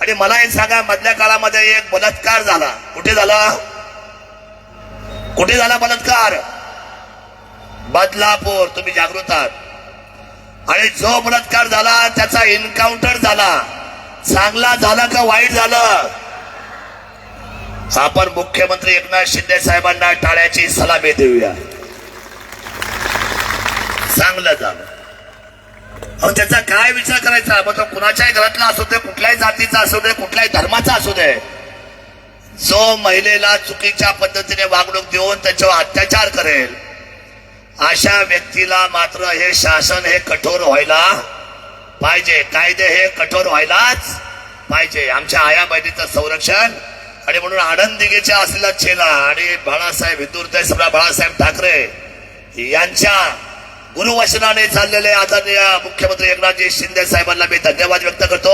आणि मला हे सांगा मधल्या काळामध्ये एक बलात्कार झाला. कुठे झाला? कुठे झाला बलात्कार? बदलापूर तुम्ही जागृत आहात. आणि जो बलात्कार झाला त्याचा एन्काउंटर झाला. चांगला झाला का वाईट झालं? आपण मुख्यमंत्री एकनाथ शिंदे साहेबांना टाळ्याची सलामी देऊया. चांगलं झालं. अहो त्याचा काय विचार करायचा? मग तो कुणाच्याही घरातला असू दे कुठल्याही जातीचा असू दे कुठल्याही धर्माचा असू दे जो महिलेला चुकीच्या पद्धतीने वागणूक देऊन त्याच्यावर अत्याचार करेल अशा व्यक्तीला मात्र हे शासन हे कठोर व्हायला पाहिजे. कायदे हे कठोर व्हायलाच पाहिजे. आमच्या आया बहिणीचं संरक्षण आणि म्हणून आनंदिगेच्या असलेला चेला आणि बाळासाहेब हिंदुर्दय सम्राट बाळासाहेब ठाकरे यांच्या गुरुवचनाने चाललेले आदरणीय मुख्यमंत्री एकनाथजी शिंदे साहेबांना मी धन्यवाद व्यक्त करतो.